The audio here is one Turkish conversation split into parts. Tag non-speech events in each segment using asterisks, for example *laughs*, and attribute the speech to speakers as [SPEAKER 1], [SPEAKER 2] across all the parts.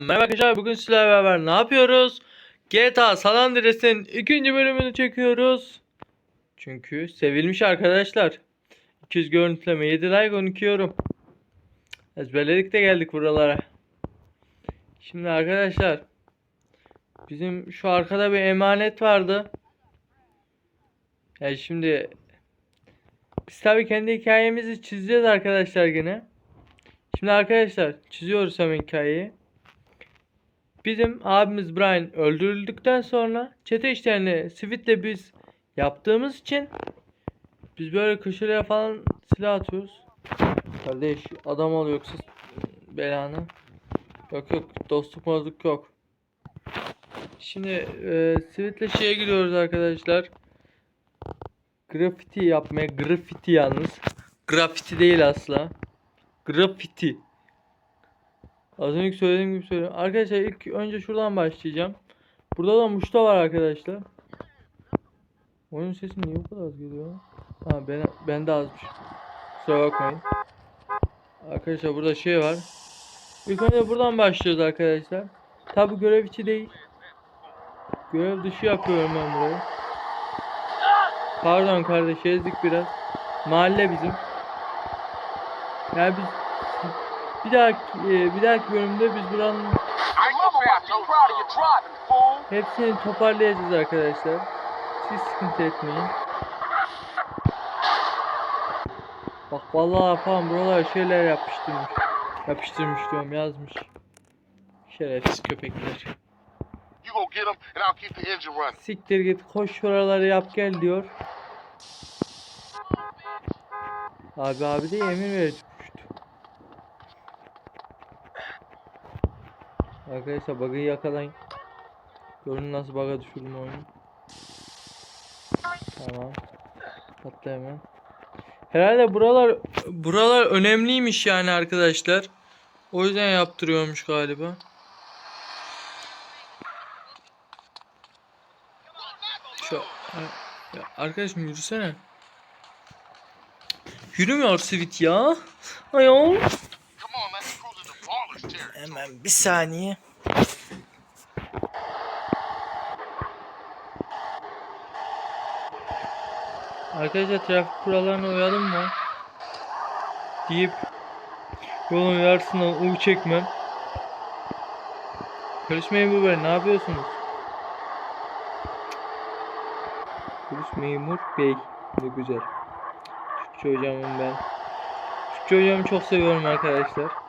[SPEAKER 1] Merhaba arkadaşlar bugün sizlerle beraber ne yapıyoruz? GTA San Andreas'in ikinci bölümünü çekiyoruz. Çünkü sevilmiş arkadaşlar. 200 görüntüleme 7 like 12 yorum. Ezberledik de geldik buralara. Şimdi arkadaşlar bizim şu arkada bir emanet vardı. Yani şimdi biz tabii kendi hikayemizi çizeceğiz arkadaşlar yine. Şimdi arkadaşlar çiziyoruz hemen hikayeyi. Bizim abimiz Brian öldürüldükten sonra çete işlerini Sweet'le biz yaptığımız için biz böyle köşelere falan silah atıyoruz. Kardeş adam ol yoksa belanı. Yok yok dostluk bozluk yok. Şimdi e, Sweet'le şeye gidiyoruz arkadaşlar. Grafiti yapmaya. Grafiti yalnız. Grafiti değil asla. Grafiti. Az önce söylediğim gibi söylüyorum. Arkadaşlar ilk önce şuradan başlayacağım. Burada da muşta var arkadaşlar. Oyun sesi niye bu kadar az geliyor? Ha ben ben de azmış. Kusura bakmayın. Arkadaşlar burada şey var. İlk önce buradan başlıyoruz arkadaşlar. Tabi görev içi değil. Görev dışı yapıyorum ben burayı. Pardon kardeş ezdik biraz. Mahalle bizim. Yani biz bir dahaki e, bir dahaki bölümde biz buranın hepsini toparlayacağız arkadaşlar. Siz sıkıntı etmeyin. Bak vallahi falan buralar şeyler yapıştırmış. Yapıştırmış diyorum yazmış. Şerefsiz köpekler. Siktir git koş şuraları yap gel diyor. Abi abi de emir verecekmişti. Arkadaşlar bug'ı yakalayın. Görün nasıl bug'a düşürdüm oyunu. Tamam. Atla hemen. Herhalde buralar buralar önemliymiş yani arkadaşlar. O yüzden yaptırıyormuş galiba. Şu ya arkadaşım yürüsene. Yürümüyor Sweet ya. Ayol. Hemen bir saniye. Arkadaşlar trafik kurallarına uyalım mı? Deyip yolun yarısından U çekmem. Memur bey ne yapıyorsunuz? Polis memur bey ne güzel. Türkçe hocamım ben. Türkçe hocamı çok seviyorum arkadaşlar.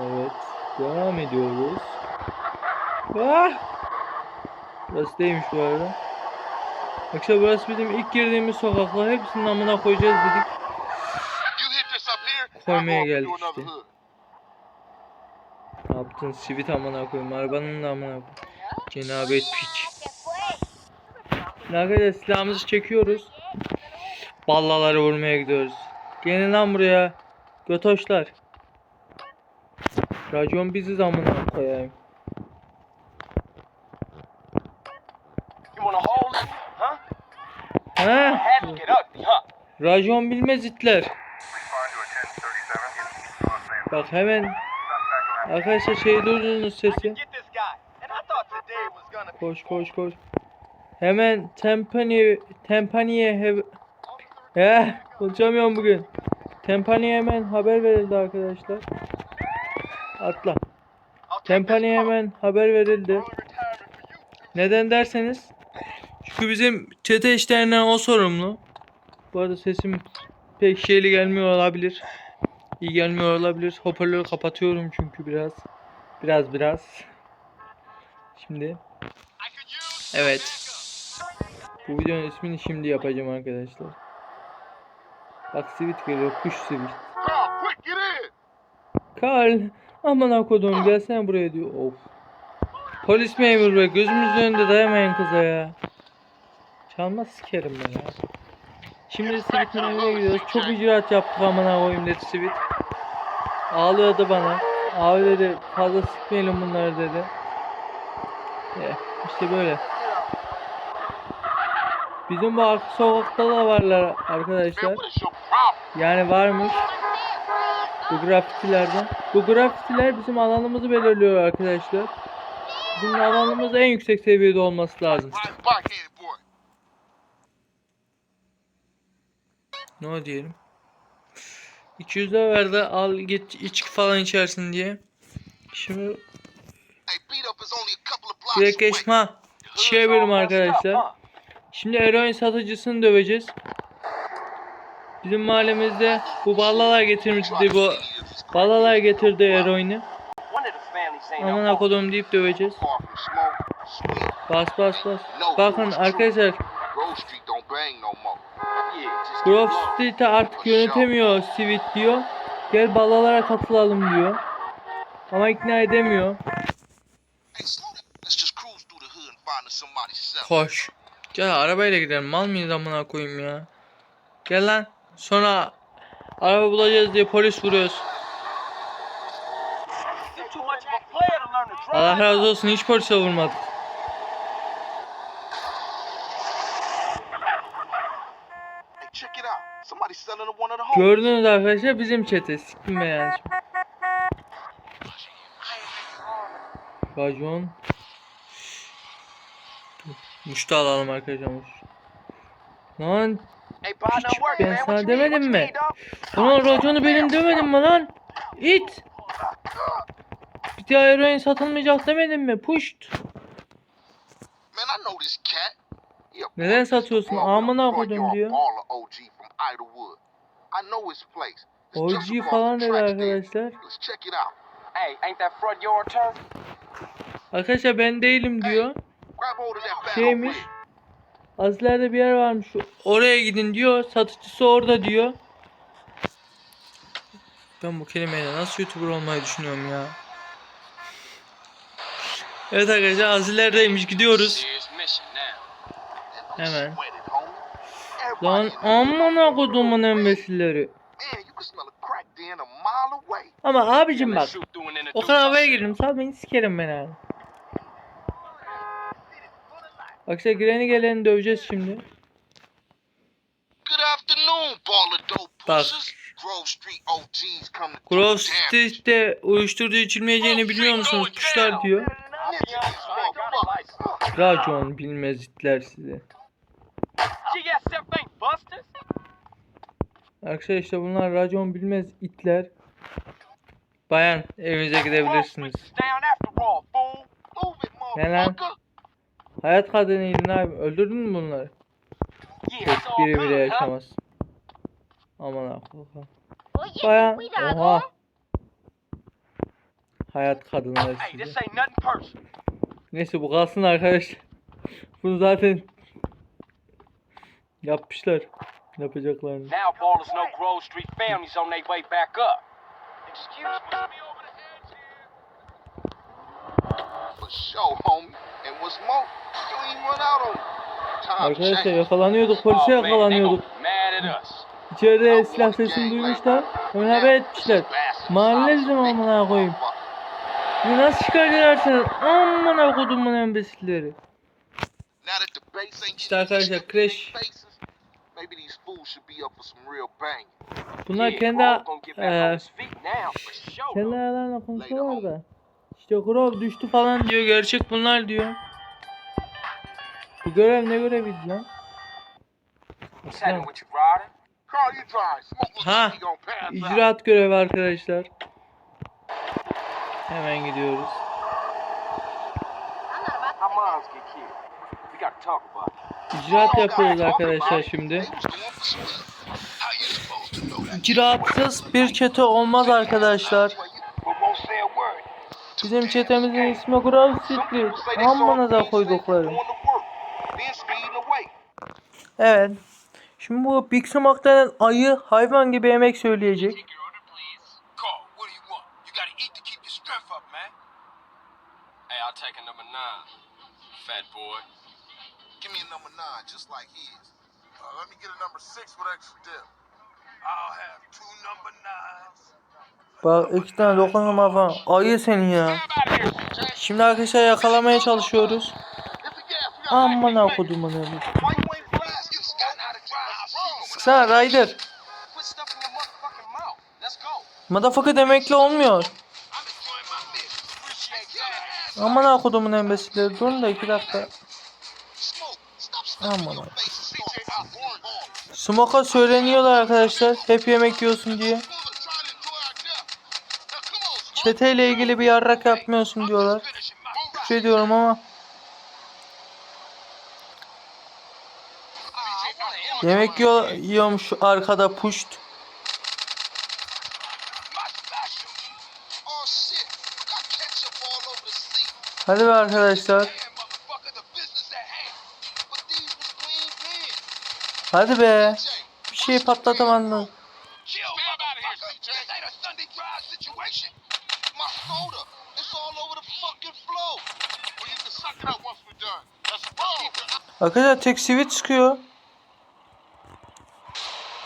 [SPEAKER 1] Evet. Devam ediyoruz. Ah! Burası değilmiş bu arada. Arkadaşlar burası bizim ilk girdiğimiz sokaklar. Hepsinin amına koyacağız dedik. Koymaya geldik işte. Ne yaptın? Sivit amına koyayım. Arabanın da amına koyayım. Cenabet piç. Arkadaşlar silahımızı çekiyoruz. Ballaları vurmaya gidiyoruz. Gelin lan buraya. Götoşlar. Racon biziz amına koyayım. He?
[SPEAKER 2] Huh?
[SPEAKER 1] Racon bilmez itler. Bak hemen Arkadaşlar şey duydunuz sesi. Koş koş koş. Hemen Tempani Tempani'ye hev... Eh, konuşamıyorum bugün. Tempani'ye hemen haber verildi arkadaşlar. Atla.
[SPEAKER 2] Car.
[SPEAKER 1] hemen haber verildi. Neden derseniz çünkü bizim çete işlerinden o sorumlu. Bu arada sesim pek şeyli gelmiyor olabilir. İyi gelmiyor olabilir. Hoparlörü kapatıyorum çünkü biraz. Biraz biraz. Şimdi Evet. Bu videonun ismini şimdi yapacağım arkadaşlar. Bak sivit geliyor. Kuş sivit.
[SPEAKER 2] Carl,
[SPEAKER 1] aman akodum gelsene buraya diyor. Of. Polis memur bey gözümüzün önünde dayamayın kıza ya. Çalma sikerim ben ya. Şimdi Sivit'in evine gidiyoruz. Çok icraat yaptık amına koyayım dedi Sivit. Ağlıyordu bana. Abi dedi fazla sıkmayalım bunları dedi. Eh, işte böyle. Bizim bu arka sokakta da varlar arkadaşlar. Yani varmış. Bu grafitilerden. Bu grafitiler bizim alanımızı belirliyor arkadaşlar. Bizim alanımız en yüksek seviyede olması lazım. Ne diyelim? 200 lira verdi al git içki falan içersin diye. Şimdi direkt geçme. Şey bölüm arkadaşlar. Şimdi eroin satıcısını döveceğiz. Bizim mahallemizde bu ballalar getirmişti bu ballalar getirdi eroini. Aman akodum deyip döveceğiz. Bas bas bas. Bakın arkadaşlar
[SPEAKER 2] Grove.
[SPEAKER 1] Street'i artık yönetemiyor Sweet diyor. Gel ballalara katılalım diyor. Ama ikna edemiyor. Koş. Gel arabayla gidelim. Mal mıyız amına koyayım ya. Gel lan. Sonra araba bulacağız diye polis vuruyoruz. Allah razı olsun hiç polise vurmadık. Gördünüz arkadaşlar bizim çete. Siktim be yani. Racon. Muştu alalım arkadaşlar. Lan
[SPEAKER 2] work,
[SPEAKER 1] ben sana demedim mi? Ulan raconu benim demedim mi lan? İt. Bir daha eroin satılmayacak demedim mi? Puşt.
[SPEAKER 2] Man, I know this cat. He a
[SPEAKER 1] Neden satıyorsun? Amına koydum diyor.
[SPEAKER 2] OG
[SPEAKER 1] falan dedi arkadaşlar. Arkadaşlar ben değilim diyor. Şeymiş. Az ileride bir yer varmış. Oraya gidin diyor. Satıcısı orada diyor. Ben bu kelimeyle nasıl YouTuber olmayı düşünüyorum ya. Evet arkadaşlar az ilerideymiş gidiyoruz. Hemen. Lan
[SPEAKER 2] Everybody-
[SPEAKER 1] amına kodumun embesilleri. Ama abicim bak. O kadar havaya girdim. Sal beni sikerim ben abi. Arkadaşlar gireni geleni döveceğiz şimdi.
[SPEAKER 2] Good afternoon, baller dope
[SPEAKER 1] Bak.
[SPEAKER 2] Grove.
[SPEAKER 1] Street'te uyuşturucu içilmeyeceğini biliyor musunuz kuşlar diyor. Racon bilmez itler size. Arkadaşlar işte bunlar racon bilmez itler. Bayan evinize gidebilirsiniz. Ne lan? Hayat kadınıydın abi. Öldürdün mü bunları? Tek
[SPEAKER 3] all
[SPEAKER 1] biri bile yaşamaz. Aman akıllı. Bayan. Oha. Hayat kadınları
[SPEAKER 3] personal.
[SPEAKER 1] Neyse bu kalsın arkadaşlar. *laughs* Bunu zaten yapmışlar. Yapacaklarını.
[SPEAKER 2] For sure, homie. And what's more,
[SPEAKER 1] Arkadaşlar yakalanıyorduk. Polise yakalanıyorduk. İçeride silah sesini duymuşlar. Hemen haber etmişler. Mahalle bizim amına koyayım. Bunu nasıl çıkartırsınız? Amına kodumun embesilleri. İşte arkadaşlar, Crash. Bunlar kendi
[SPEAKER 3] sure.
[SPEAKER 1] kendi aralarında konuşuyorlar da. İşte Grove düştü falan diyor. Gerçek bunlar diyor. Bu görev ne göreviydi lan? Ha. İcraat görevi arkadaşlar. Hemen gidiyoruz. İcraat yapıyoruz arkadaşlar şimdi. İcraatsız bir çete olmaz arkadaşlar. Bizim çetemizin ismi Grove Street. Ammanıza koyduklarım. Evet. Şimdi bu Big Smoke denen ayı hayvan gibi yemek söyleyecek.
[SPEAKER 2] Carl, what do you want? You gotta eat to keep your strength up, man.
[SPEAKER 3] Hey, I'll take a number nine, fat boy.
[SPEAKER 2] Give me a number nine, just like his. Let me get a number six with extra dip. I'll have two number nines.
[SPEAKER 1] Bak iki tane dokunma falan. Ayı seni ya. Şimdi arkadaşlar yakalamaya çalışıyoruz. Aman
[SPEAKER 2] back, back.
[SPEAKER 3] Let's go.
[SPEAKER 1] Motherfucker demekle olmuyor. Aman ha kodumun embesilleri. Durun da iki dakika. Aman ha. Smoke'a söyleniyorlar arkadaşlar. Hep yemek yiyorsun diye. Çeteyle ilgili bir yarrak yapmıyorsun diyorlar.
[SPEAKER 2] Finishing my ride.
[SPEAKER 1] Şey diyorum ama yemek yiyor, yiyormuş arkada puşt. Hadi be arkadaşlar. Hadi be. Bir şey patlatamadın. Arkadaşlar tek sivit çıkıyor.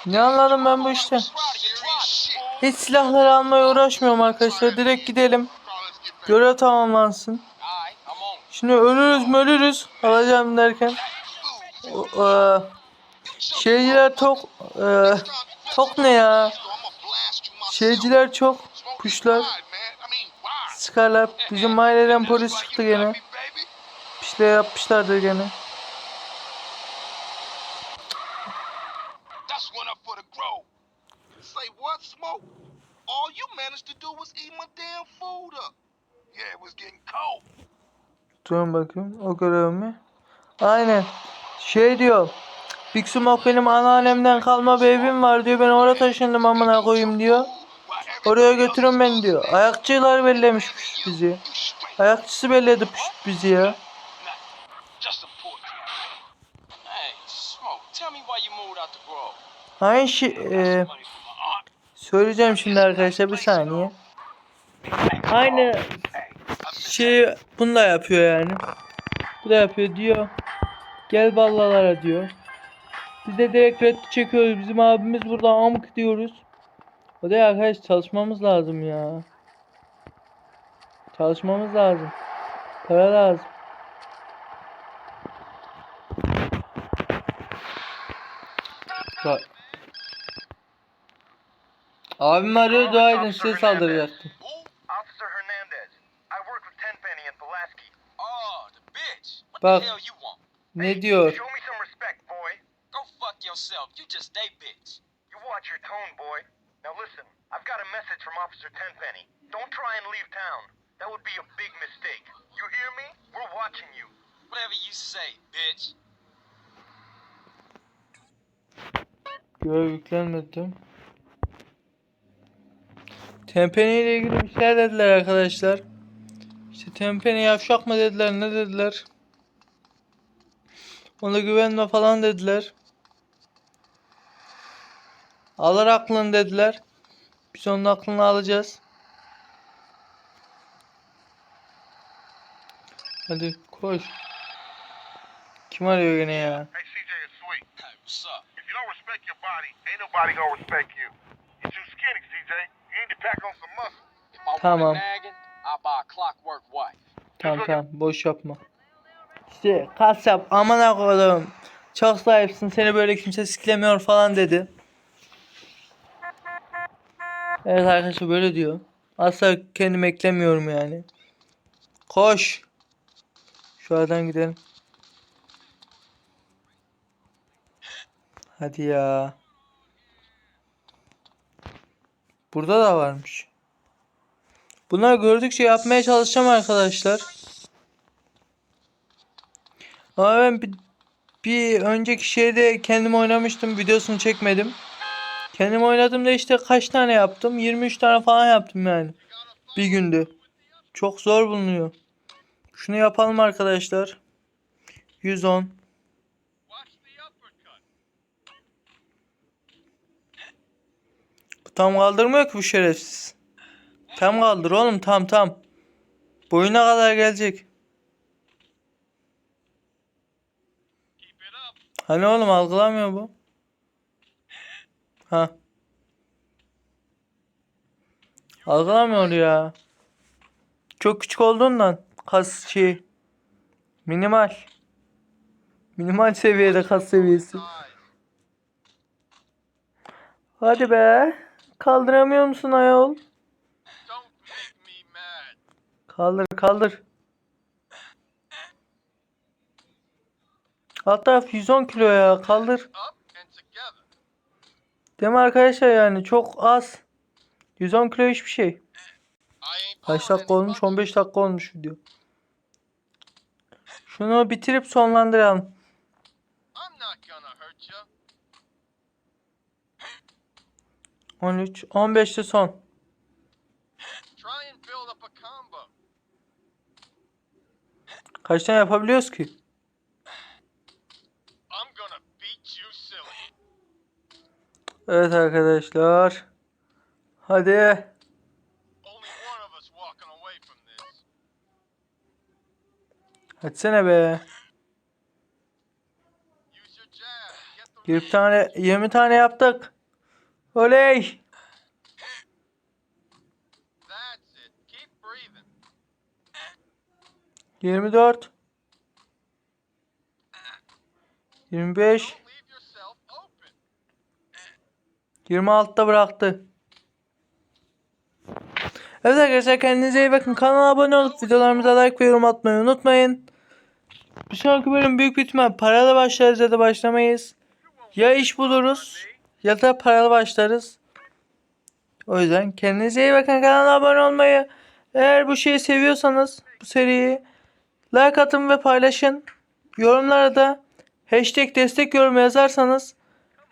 [SPEAKER 1] Ne anladım ben bu işte. Hiç silahları almaya uğraşmıyorum arkadaşlar. Direkt gidelim. Görev tamamlansın. Şimdi ölürüz mü ölürüz. Alacağım derken. O, eee, şeyciler tok. eee, tok ne ya? Şeyciler çok. Kuşlar. Sıkarlar. Bizim mahalleden polis çıktı gene. Bir şeyler yapmışlardır gene.
[SPEAKER 2] That's one up for the grove. Say what, Smoke? All you managed to do was eat my damn food up. Yeah, it was getting cold.
[SPEAKER 1] Durun bakayım. O görev mi? Aynen. Şey diyor. Big Smoke benim anneannemden kalma bir evim var diyor. Ben oraya taşındım amına koyayım diyor. Oraya götürün beni diyor. Ayakçılar bellemiş bizi. Ayakçısı belledi bizi ya. Aynı şey e, söyleyeceğim şimdi arkadaşlar bir saniye. Aynı şey bunu da yapıyor yani. Bu da yapıyor diyor. Gel ballalara diyor. Biz de direkt red çekiyoruz. Bizim abimiz burada amk diyoruz. O da arkadaş çalışmamız lazım ya. Çalışmamız lazım. Para lazım. Bak. Abim arıyor dua edin size saldıracaktım.
[SPEAKER 4] Officer Hernandez. I work with Tenpenny
[SPEAKER 1] Tempene ile ilgili bir şeyler dediler arkadaşlar. İşte Tempene yavşak mı dediler ne dediler. Ona güvenme falan dediler. Alır aklını dediler. Biz onun aklını alacağız. Hadi koş. Kim arıyor gene ya?
[SPEAKER 2] Hey, CJ, it's sweet.
[SPEAKER 3] Hey, what's up?
[SPEAKER 2] If you don't respect your body, ain't nobody gonna respect you. You're too skinny, CJ.
[SPEAKER 1] Tamam. Tamam tamam boş yapma. İşte kas yap aman koydum. Çok zayıfsın seni böyle kimse siklemiyor falan dedi. Evet arkadaşlar böyle diyor. Asla kendimi eklemiyorum yani. Koş. Şu aradan gidelim. Hadi ya. Burada da varmış. Bunlar gördükçe yapmaya çalışacağım arkadaşlar. Ama ben bir, bir önceki şeyde kendim oynamıştım. Videosunu çekmedim. Kendim oynadım da işte kaç tane yaptım? 23 tane falan yaptım yani. Bir günde. Çok zor bulunuyor. Şunu yapalım arkadaşlar. 110. Bu tam kaldırmıyor ki bu şerefsiz. Tam kaldır oğlum tam tam. Boyuna kadar gelecek. Hani oğlum algılamıyor bu. Ha. Algılamıyor ya. Çok küçük olduğundan kas şey minimal. Minimal seviyede kas seviyesi. Hadi be. Kaldıramıyor musun ayol? Kaldır kaldır. Alt taraf 110 kilo ya kaldır. Değil mi arkadaşlar yani çok az. 110 kilo hiçbir şey. Kaç dakika olmuş?
[SPEAKER 2] punches.
[SPEAKER 1] 15 dakika olmuş video. Şunu bitirip sonlandıralım.
[SPEAKER 2] I'm not gonna hurt you.
[SPEAKER 1] 13, 15'te son. Kaç tane yapabiliyoruz ki? Evet arkadaşlar. Hadi. Hadi be. 20 tane 20 tane yaptık. Oley.
[SPEAKER 2] That's it. Keep breathing.
[SPEAKER 1] 24 25
[SPEAKER 2] Don't leave yourself open.
[SPEAKER 1] 26'da bıraktı. Evet arkadaşlar kendinize iyi bakın. Kanala abone olup videolarımıza like ve yorum atmayı unutmayın. Bir sonraki bölüm büyük bir ihtimal paralı başlarız ya da başlamayız. Ya iş buluruz ya da paralı başlarız. O yüzden kendinize iyi bakın. Kanala abone olmayı eğer bu şeyi seviyorsanız bu seriyi like atın ve paylaşın. Yorumlara da hashtag destek yorum yazarsanız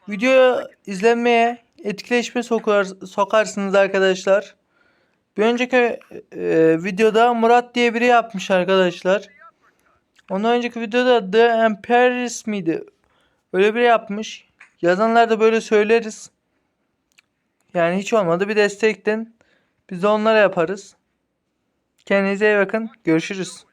[SPEAKER 1] Videoya izlenmeye, etkileşme sokar, sokarsınız arkadaşlar. Bir önceki e, videoda Murat diye biri yapmış arkadaşlar. Ondan önceki videoda The Empress miydi? Öyle biri yapmış. Yazanlar da böyle söyleriz. Yani hiç olmadı bir destekten biz de onlara yaparız. Kendinize iyi bakın. Görüşürüz.